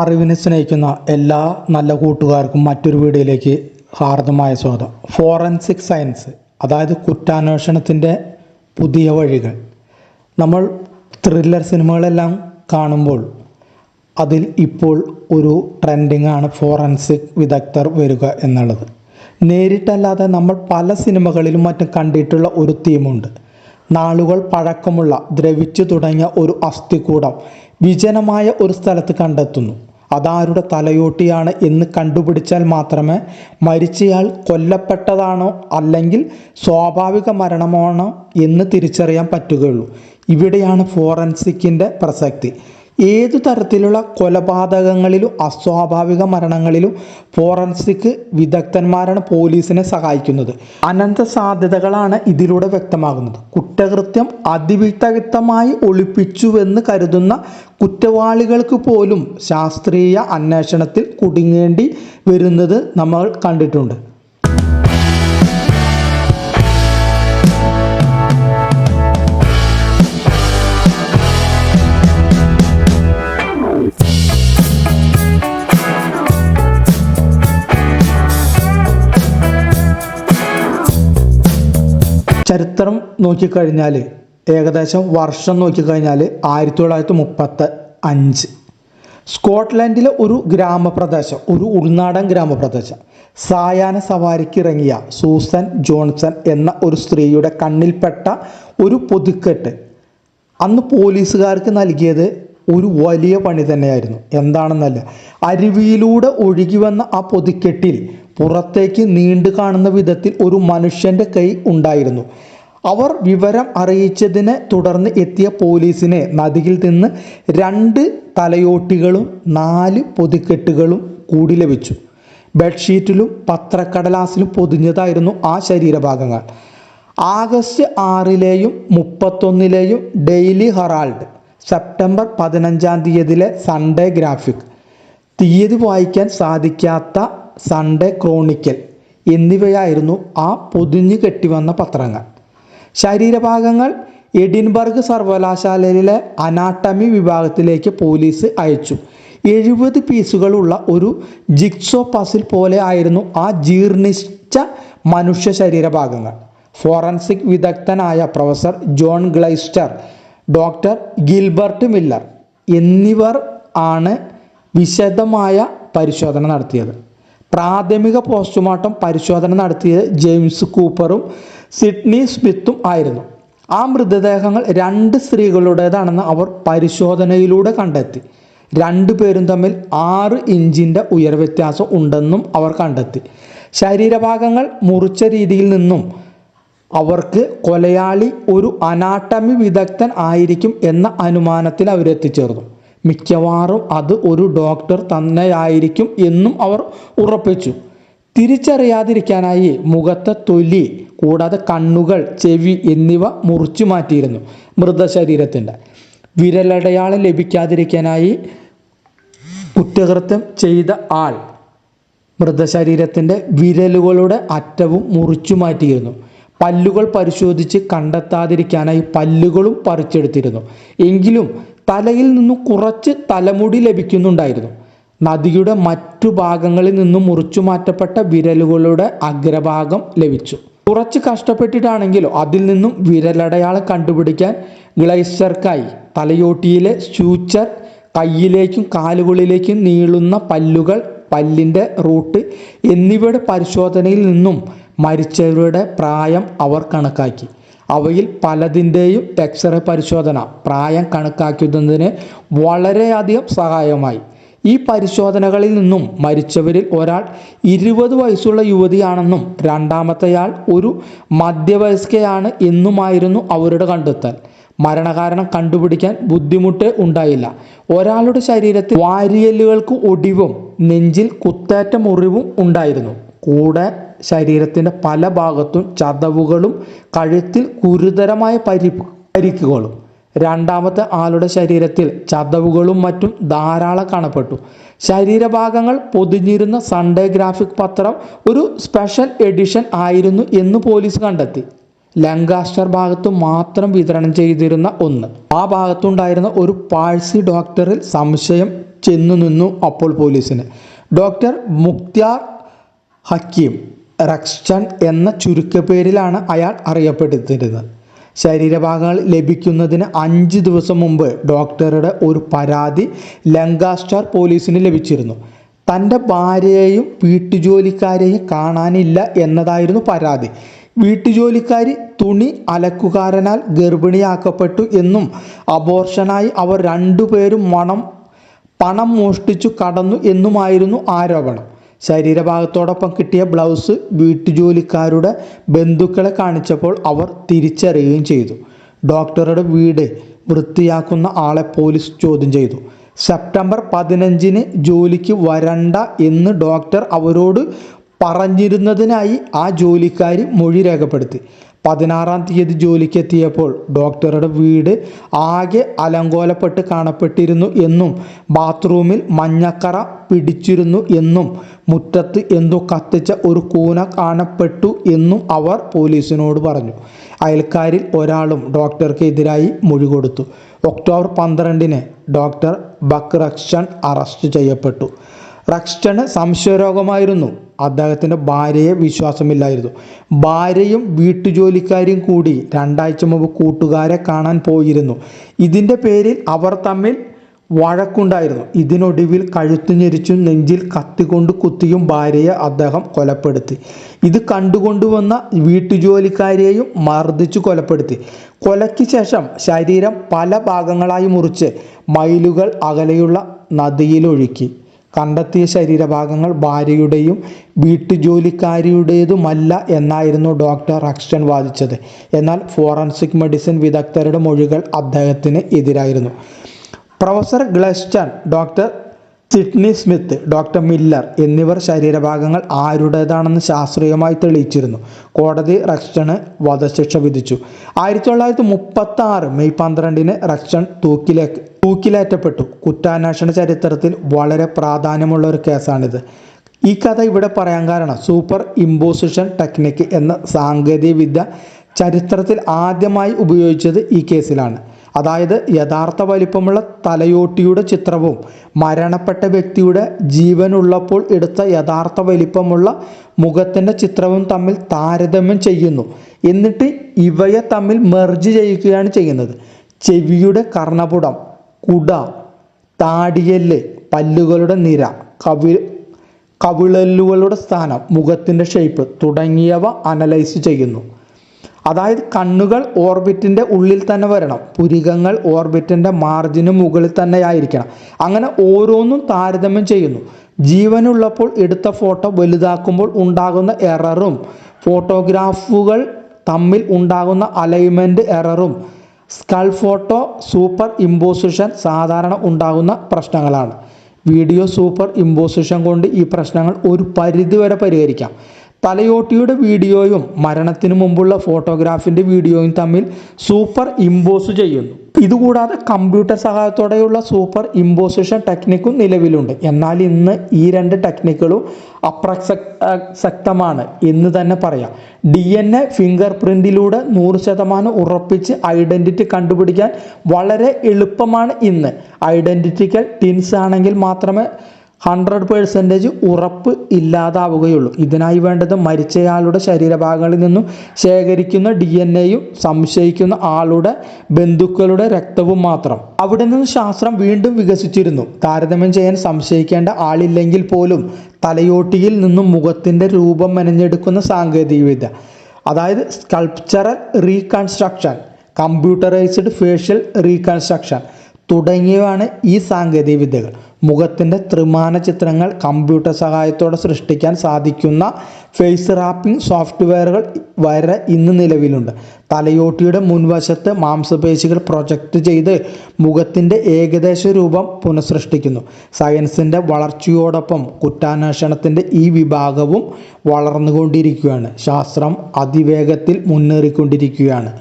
അറിവിനെ സ്നേഹിക്കുന്ന എല്ലാ നല്ല കൂട്ടുകാർക്കും മറ്റൊരു വീഡിയോയിലേക്ക് ഹാർദമായ സ്വാഗതം. ഫോറൻസിക് സയൻസ് അതായത് കുറ്റാന്വേഷണത്തിന്റെ പുതിയ വഴികൾ. നമ്മൾ ത്രില്ലർ സിനിമകളെല്ലാം കാണുമ്പോൾ അതിൽ ഇപ്പോൾ ഒരു ട്രെൻഡിങ്ങാണ് ഫോറൻസിക് വിദഗ്ധർ വരിക എന്നുള്ളത്. നേരിട്ടല്ലാതെ നമ്മൾ പല സിനിമകളിലും മറ്റും കണ്ടിട്ടുള്ള ഒരു തീമുണ്ട് നാളുകൾ പഴക്കമുള്ള ദ്രവിച്ചു തുടങ്ങിയ ഒരു അസ്ഥികൂടം. വിജനമായ ഒരു സ്ഥലത്ത് കണ്ടെത്തുന്നു. അതാരുടെ തലയോട്ടിയാണ് എന്ന് കണ്ടുപിടിച്ചാൽ മാത്രമേ മരിച്ചയാൾ കൊല്ലപ്പെട്ടതാണോ അല്ലെങ്കിൽ സ്വാഭാവിക മരണമാണോ എന്ന് തിരിച്ചറിയാൻ പറ്റുകയുള്ളൂ. ഇവിടെയാണ് ഫോറൻസിക്കിന്റെ പ്രസക്തി. ഏതു തരത്തിലുള്ള കൊലപാതകങ്ങളിലും അസ്വാഭാവിക മരണങ്ങളിലും ഫോറൻസിക് വിദഗ്ധന്മാരാണ് പോലീസിനെ സഹായിക്കുന്നത്. അനന്ത സാധ്യതകളാണ് ഇതിലൂടെ വ്യക്തമാകുന്നത്. കുറ്റകൃത്യം അതിവിദഗ്ധമായി ഒളിപ്പിച്ചുവെന്ന് കരുതുന്ന കുറ്റവാളികൾക്ക് പോലും ശാസ്ത്രീയ അന്വേഷണത്തിൽ കുടുങ്ങേണ്ടി വരുന്നത് നമ്മൾ കണ്ടിട്ടുണ്ട്. ചരിത്രം നോക്കിക്കഴിഞ്ഞാൽ ഏകദേശം വർഷം നോക്കിക്കഴിഞ്ഞാൽ ആയിരത്തി തൊള്ളായിരത്തി മുപ്പത്തി അഞ്ച് സ്കോട്ട്ലൻഡിലെ ഒരു ഗ്രാമപ്രദേശം ഒരു ഉൾനാടൻ ഗ്രാമപ്രദേശം. സായാഹ്ന സവാരിക്ക് ഇറങ്ങിയ സൂസൻ ജോൺസൺ എന്ന ഒരു സ്ത്രീയുടെ കണ്ണിൽപ്പെട്ട ഒരു പൊതുക്കെട്ട് അന്ന് പോലീസുകാർക്ക് നൽകിയത് ഒരു വലിയ പണി തന്നെയായിരുന്നു. എന്താണെന്നല്ല അരുവിയിലൂടെ ഒഴുകി വന്ന ആ പൊതുക്കെട്ടിൽ പുറത്തേക്ക് നീണ്ടു കാണുന്ന വിധത്തിൽ ഒരു മനുഷ്യന്റെ കൈ ഉണ്ടായിരുന്നു. അവർ വിവരം അറിയിച്ചതിനെ തുടർന്ന് എത്തിയ പോലീസിനെ നദിയിൽ നിന്ന് രണ്ട് തലയോട്ടികളും നാല് പൊതിക്കെട്ടുകളും കൂടി ലഭിച്ചു. ബെഡ്ഷീറ്റിലും പത്രക്കടലാസിലും പൊതിഞ്ഞതായിരുന്നു ആ ശരീരഭാഗങ്ങൾ. ആഗസ്റ്റ് ആറിലെയും മുപ്പത്തൊന്നിലെയും ഡെയിലി ഹെറാൾഡ് സെപ്റ്റംബർ പതിനഞ്ചാം തീയതിയിലെ സൺഡേ ഗ്രാഫിക് തീയതി വായിക്കാൻ സാധിക്കാത്ത സൺഡേ ക്രോണിക്കൽ എന്നിവയായിരുന്നു ആ പൊതിഞ്ഞു കെട്ടിവന്ന പത്രങ്ങൾ. ശരീരഭാഗങ്ങൾ എഡിൻബർഗ് സർവകലാശാലയിലെ അനാട്ടമി വിഭാഗത്തിലേക്ക് പോലീസ് അയച്ചു. എഴുപത് പീസുകളുള്ള ഒരു ജിക്സോ പസിൽ പോലെ ആയിരുന്നു ആ ജീർണിച്ച മനുഷ്യ ശരീരഭാഗങ്ങൾ. ഫോറൻസിക് വിദഗ്ധനായ professor John Glaister doctor Gilbert Miller എന്നിവർ ആണ് വിശദമായ പരിശോധന നടത്തിയത്. പ്രാഥമിക പോസ്റ്റ്മോർട്ടം പരിശോധന നടത്തിയത് ജെയിംസ് കൂപ്പറും സിഡ്നി സ്മിത്തും ആയിരുന്നു. ആ മൃതദേഹങ്ങൾ രണ്ട് സ്ത്രീകളുടേതാണെന്ന് അവർ പരിശോധനയിലൂടെ കണ്ടെത്തി. രണ്ടു പേരും തമ്മിൽ ആറ് ഇഞ്ചിന്റെ ഉയർവ്യത്യാസം ഉണ്ടെന്നും അവർ കണ്ടെത്തി. ശരീരഭാഗങ്ങൾ മുറിച്ച രീതിയിൽ നിന്നും അവർക്ക് കൊലയാളി ഒരു അനാട്ടമി വിദഗ്ധൻ ആയിരിക്കും എന്ന അനുമാനത്തിൽ അവരെത്തിച്ചേർന്നു. മിക്കവാറും അത് ഒരു ഡോക്ടർ തന്നെയായിരിക്കും എന്നും അവർ ഉറപ്പിച്ചു. തിരിച്ചറിയാതിരിക്കാനായി മുഖത്തെ തൊലി കൂടാതെ കണ്ണുകൾ ചെവി എന്നിവ മുറിച്ചു മാറ്റിയിരുന്നു മൃതശരീരത്തിന്റെ വിരലടയാളം ലഭിക്കാതിരിക്കാനായി കുറ്റകൃത്യം ചെയ്ത ആൾ മൃതശരീരത്തിന്റെ വിരലുകളുടെ അറ്റവും മുറിച്ചു മാറ്റിയിരുന്നു. പല്ലുകൾ പരിശോധിച്ച് കണ്ടെത്താതിരിക്കാനായി പല്ലുകളും പറിച്ചെടുത്തിരുന്നു. എങ്കിലും തലയിൽ നിന്നും കുറച്ച് തലമുടി ലഭിക്കുന്നുണ്ടായിരുന്നു. നദിയുടെ മറ്റു ഭാഗങ്ങളിൽ നിന്നും മുറിച്ചു മാറ്റപ്പെട്ട വിരലുകളുടെ അഗ്രഭാഗം ലഭിച്ചു. കുറച്ച് കഷ്ടപ്പെട്ടിട്ടാണെങ്കിലും അതിൽ നിന്നും വിരലടയാളം കണ്ടുപിടിക്കാൻ ഗ്ലൈസർക്കായി. തലയോട്ടിയിലെ സ്യൂച്ചർ കയ്യിലേക്കും കാലുകളിലേക്കും നീളുന്ന പല്ലുകൾ പല്ലിന്റെ റൂട്ട് എന്നിവയുടെ പരിശോധനയിൽ നിന്നും മരിച്ചവരുടെ പ്രായം അവർ കണക്കാക്കി. അവയിൽ പലതിന്റെയും എക്സ്റേ പരിശോധന പ്രായം കണക്കാക്കുന്നതിന് വളരെയധികം സഹായമായി. ഈ പരിശോധനകളിൽ നിന്നും മരിച്ചവരിൽ ഒരാൾ ഇരുപത് വയസ്സുള്ള യുവതിയാണെന്നും രണ്ടാമത്തെയാൾ ഒരു മധ്യവയസ്കയാണ് എന്നുമായിരുന്നു അവരുടെ കണ്ടെത്തൽ. മരണകാരണം കണ്ടുപിടിക്കാൻ ബുദ്ധിമുട്ട് ഉണ്ടായില്ല. ഒരാളുടെ ശരീരത്തിൽ വാരിയലുകൾക്ക് ഒടിവും നെഞ്ചിൽ കുത്തേറ്റ മുറിവും ഉണ്ടായിരുന്നു. കൂടെ ശരീരത്തിന്റെ പല ഭാഗത്തും ചതവുകളും കഴുത്തിൽ ഗുരുതരമായ പരി പരിക്കുകളും രണ്ടാമത്തെ ആളുടെ ശരീരത്തിൽ ചതവുകളും മറ്റും ധാരാളം കാണപ്പെട്ടു. ശരീരഭാഗങ്ങൾ പൊതിഞ്ഞിരുന്ന സൺഡേ ഗ്രാഫിക് പത്രം ഒരു സ്പെഷ്യൽ എഡിഷൻ ആയിരുന്നു എന്ന് പോലീസ് കണ്ടെത്തി. ലങ്കാസ്റ്റർ ഭാഗത്തു മാത്രം വിതരണം ചെയ്തിരുന്ന ഒന്ന്. ആ ഭാഗത്തുണ്ടായിരുന്ന ഒരു പാഴ്സി ഡോക്ടറിൽ സംശയം ചെന്നു നിന്നു അപ്പോൾ പോലീസിന്. ഡോക്ടർ മുക്തിയാർ ഹക്കീം റക്ഷൻ എന്ന ചുരുക്കപ്പേരിലാണ് അയാൾ അറിയപ്പെട്ടിരുന്നത്. ശരീരഭാഗങ്ങൾ ലഭിക്കുന്നതിന് അഞ്ച് ദിവസം മുമ്പ് ഡോക്ടറുടെ ഒരു പരാതി ലങ്കാസ്റ്റാർ പോലീസിന് ലഭിച്ചിരുന്നു. തന്റെ ഭാര്യയെയും വീട്ടുജോലിക്കാരെയും കാണാനില്ല എന്നതായിരുന്നു പരാതി. വീട്ടുജോലിക്കാരി തുണി അലക്കുകാരനാൽ ഗർഭിണിയാക്കപ്പെട്ടു എന്നും അബോർഷനായി അവർ രണ്ടുപേരും മണം പണം മോഷ്ടിച്ചു കടന്നു എന്നുമായിരുന്നു ആരോപണം. ശരീരഭാഗത്തോടൊപ്പം കിട്ടിയ ബ്ലൗസ് വീട്ടുജോലിക്കാരുടെ ബന്ധുക്കളെ കാണിച്ചപ്പോൾ അവർ തിരിച്ചറിയുകയും ചെയ്തു. ഡോക്ടറുടെ വീട് വൃത്തിയാക്കുന്ന ആളെ പോലീസ് ചോദ്യം ചെയ്തു. സെപ്റ്റംബർ പതിനഞ്ചിന് ജോലിക്ക് വരണ്ട എന്ന് ഡോക്ടർ അവരോട് പറഞ്ഞിരുന്നതിനായി ആ ജോലിക്കാരി മൊഴി രേഖപ്പെടുത്തി. പതിനാറാം തീയതി ജോലിക്ക് എത്തിയപ്പോൾ ഡോക്ടറുടെ വീട് ആകെ അലങ്കോലപ്പെട്ട് കാണപ്പെട്ടിരുന്നു എന്നും ബാത്റൂമിൽ മഞ്ഞക്കറ പിടിച്ചിരുന്നു എന്നും മുറ്റത്ത് എന്തോ കത്തിച്ച ഒരു കൂന കാണപ്പെട്ടു എന്നും അവർ പോലീസിനോട് പറഞ്ഞു. അയൽക്കാരിൽ ഒരാളും ഡോക്ടർക്ക് എതിരായി മൊഴി കൊടുത്തു. ഒക്ടോബർ പന്ത്രണ്ടിന് ഡോക്ടർ ബക്രക്ഷൻ അറസ്റ്റ് ചെയ്യപ്പെട്ടു. റക്സ്റ്റണ് സംശയരോഗമായിരുന്നു. അദ്ദേഹത്തിന്റെ ഭാര്യയെ വിശ്വാസമില്ലായിരുന്നു. ഭാര്യയും വീട്ടുജോലിക്കാരും കൂടി രണ്ടാഴ്ച മുമ്പ് കൂട്ടുകാരെ കാണാൻ പോയിരുന്നു. ഇതിന്റെ പേരിൽ അവർ തമ്മിൽ വഴക്കുണ്ടായിരുന്നു. ഇതിനൊടുവിൽ കഴുത്തു ഞെരിച്ചും നെഞ്ചിൽ കത്തികൊണ്ട് കുത്തിയും ഭാര്യയെ അദ്ദേഹം കൊലപ്പെടുത്തി. ഇത് കണ്ടുകൊണ്ടുവന്ന വീട്ടുജോലിക്കാരെയും മർദ്ദിച്ചു കൊലപ്പെടുത്തി. കൊലയ്ക്ക് ശേഷം ശരീരം പല ഭാഗങ്ങളായി മുറിച്ച് മൈലുകൾ അകലെയുള്ള നദിയിലൊഴുക്കി. കണ്ടെത്തിയ ശരീരഭാഗങ്ങൾ ഭാര്യയുടെയും വീട്ടുജോലിക്കാരിയുടേതുമല്ല എന്നായിരുന്നു ഡോക്ടർ റക്ഷൻ വാദിച്ചത്. എന്നാൽ ഫോറൻസിക് മെഡിസിൻ വിദഗ്ധരുടെ മൊഴികൾ അദ്ദേഹത്തിന് എതിരായിരുന്നു. Professor Glaston doctor Sydney Smith doctor Miller എന്നിവർ ശരീരഭാഗങ്ങൾ ആരുടേതാണെന്ന് ശാസ്ത്രീയമായി തെളിയിച്ചിരുന്നു. കോടതി റക്സ്റ്റണ് വധശിക്ഷ വിധിച്ചു. ആയിരത്തി തൊള്ളായിരത്തി മുപ്പത്തി ആറ് മെയ് പന്ത്രണ്ടിന് റക്ഷൻ തൂക്കിലേ തൂക്കിലേറ്റപ്പെട്ടു. കുറ്റാന്വേഷണ ചരിത്രത്തിൽ വളരെ പ്രാധാന്യമുള്ള ഒരു കേസാണിത്. ഈ കഥ ഇവിടെ പറയാൻ കാരണം സൂപ്പർ ഇമ്പോസിഷൻ ടെക്നിക്ക് എന്ന സാങ്കേതിക വിദ്യ ചരിത്രത്തിൽ ആദ്യമായി ഉപയോഗിച്ചത് ഈ കേസിലാണ്. അതായത് യഥാർത്ഥ വലിപ്പമുള്ള തലയോട്ടിയുടെ ചിത്രവും മരണപ്പെട്ട വ്യക്തിയുടെ ജീവനുള്ളപ്പോൾ എടുത്ത യഥാർത്ഥ വലിപ്പമുള്ള മുഖത്തിന്റെ ചിത്രവും തമ്മിൽ താരതമ്യം ചെയ്യുന്നു. എന്നിട്ട് ഇവയെ തമ്മിൽ മെർജ് ചെയ്യുകയാണ് ചെയ്യുന്നത്. ചെവിയുടെ കർണപുടം കുട താടിയൽ പല്ലുകളുടെ നിര കവി കവിളല്ലുകളുടെ സ്ഥാനം മുഖത്തിന്റെ ഷേപ്പ് തുടങ്ങിയവ അനലൈസ് ചെയ്യുന്നു. അതായത് കണ്ണുകൾ ഓർബിറ്റിന്റെ ഉള്ളിൽ തന്നെ വരണം. പുരികങ്ങൾ ഓർബിറ്റിന്റെ മാർജിന് മുകളിൽ തന്നെ ആയിരിക്കണം. അങ്ങനെ ഓരോന്നും താരതമ്യം ചെയ്യുന്നു. ജീവനുള്ളപ്പോൾ എടുത്ത ഫോട്ടോ വലുതാക്കുമ്പോൾ ഉണ്ടാകുന്ന എററും ഫോട്ടോഗ്രാഫുകൾ തമ്മിൽ ഉണ്ടാകുന്ന അലൈൻമെന്റ് എററും സ്കൾ ഫോട്ടോ സൂപ്പർ ഇമ്പോസിഷൻ സാധാരണ ഉണ്ടാകുന്ന പ്രശ്നങ്ങളാണ്. വീഡിയോ സൂപ്പർ ഇമ്പോസിഷൻ കൊണ്ട് ഈ പ്രശ്നങ്ങൾ ഒരു പരിധിവരെ പരിഹരിക്കാം. തലയോട്ടിയുടെ വീഡിയോയും മരണത്തിനു മുമ്പുള്ള ഫോട്ടോഗ്രാഫിന്റെ വീഡിയോയും തമ്മിൽ സൂപ്പർ ഇമ്പോസ് ചെയ്യുന്നു. ഇതുകൂടാതെ കമ്പ്യൂട്ടർ സഹായത്തോടെയുള്ള സൂപ്പർ ഇമ്പോസിഷൻ ടെക്നിക്കും നിലവിലുണ്ട്. എന്നാൽ ഇന്ന് ഈ രണ്ട് ടെക്നിക്കുകളും അപ്രസക്തമാണ് എന്ന് തന്നെ പറയാം. ഡി എൻ എ ഫിംഗർ പ്രിന്റിലൂടെ നൂറ് ശതമാനം ഉറപ്പിച്ച് ഐഡന്റിറ്റി കണ്ടുപിടിക്കാൻ വളരെ എളുപ്പമാണ് ഇന്ന്. ഐഡന്റിറ്റിക്കൽ ടിൻസ് ആണെങ്കിൽ മാത്രമേ ഹൺഡ്രഡ് പേഴ്സന്റേജ് ഉറപ്പ് ഇല്ലാതാവുകയുള്ളൂ. ഇതിനായി വേണ്ടത് മരിച്ചയാളുടെ ശരീരഭാഗങ്ങളിൽ നിന്നും ശേഖരിക്കുന്ന ഡി എൻ എയും സംശയിക്കുന്ന ആളുടെ ബന്ധുക്കളുടെ രക്തവും മാത്രം. അവിടെ നിന്ന് ശാസ്ത്രം വീണ്ടും വികസിച്ചിരുന്നു. താരതമ്യം ചെയ്യാൻ സംശയിക്കേണ്ട ആളില്ലെങ്കിൽ പോലും തലയോട്ടിയിൽ നിന്നും മുഖത്തിന്റെ രൂപം മെനഞ്ഞെടുക്കുന്ന സാങ്കേതികവിദ്യ അതായത് sculptural reconstruction computerised facial reconstruction തുടങ്ങിയവയാണ് ഈ സാങ്കേതിക വിദ്യകൾ മുഖത്തിന്റെ ത്രിമാന ചിത്രങ്ങൾ കമ്പ്യൂട്ടർ സഹായത്തോടെ സൃഷ്ടിക്കാൻ സാധിക്കുന്ന ഫേസ് റാപ്പിംഗ് സോഫ്റ്റ്വെയറുകൾ വരെ ഇന്ന് നിലവിലുണ്ട്. തലയോട്ടിയുടെ മുൻവശത്ത് മാംസപേശികൾ പ്രൊജക്റ്റ് ചെയ്ത് മുഖത്തിന്റെ ഏകദേശ രൂപം പുനഃസൃഷ്ടിക്കുന്നു. സയൻസിന്റെ വളർച്ചയോടൊപ്പം കുറ്റാന്വേഷണത്തിന്റെ ഈ വിഭാഗവും വളർന്നുകൊണ്ടിരിക്കുകയാണ്. ശാസ്ത്രം അതിവേഗത്തിൽ മുന്നേറിക്കൊണ്ടിരിക്കുകയാണ്.